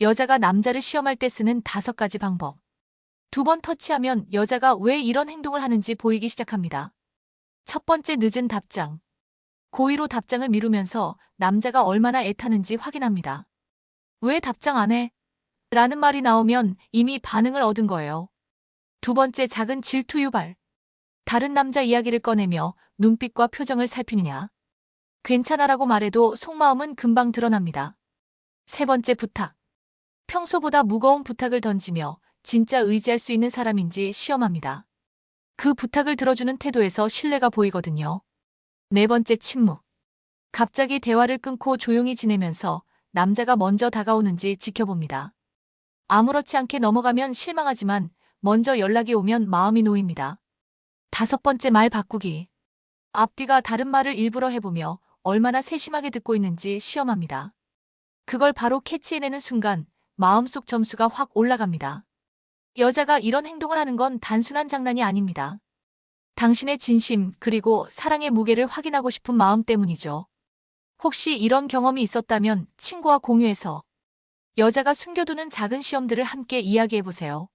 여자가 남자를 시험할 때 쓰는 다섯 가지 방법. 두 번 터치하면 여자가 왜 이런 행동을 하는지 보이기 시작합니다. 첫 번째 늦은 답장. 고의로 답장을 미루면서 남자가 얼마나 애타는지 확인합니다. 왜 답장 안 해? 라는 말이 나오면 이미 반응을 얻은 거예요. 두 번째 작은 질투 유발. 다른 남자 이야기를 꺼내며 눈빛과 표정을 살피느냐. 괜찮아라고 말해도 속마음은 금방 드러납니다. 세 번째 부탁. 평소보다 무거운 부탁을 던지며 진짜 의지할 수 있는 사람인지 시험합니다. 그 부탁을 들어주는 태도에서 신뢰가 보이거든요. 네 번째 침묵. 갑자기 대화를 끊고 조용히 지내면서 남자가 먼저 다가오는지 지켜봅니다. 아무렇지 않게 넘어가면 실망하지만 먼저 연락이 오면 마음이 놓입니다. 다섯 번째 말 바꾸기. 앞뒤가 다른 말을 일부러 해보며 얼마나 세심하게 듣고 있는지 시험합니다. 그걸 바로 캐치해내는 순간 마음속 점수가 확 올라갑니다. 여자가 이런 행동을 하는 건 단순한 장난이 아닙니다. 당신의 진심 그리고 사랑의 무게를 확인하고 싶은 마음 때문이죠. 혹시 이런 경험이 있었다면 친구와 공유해서 여자가 숨겨두는 작은 시험들을 함께 이야기해보세요.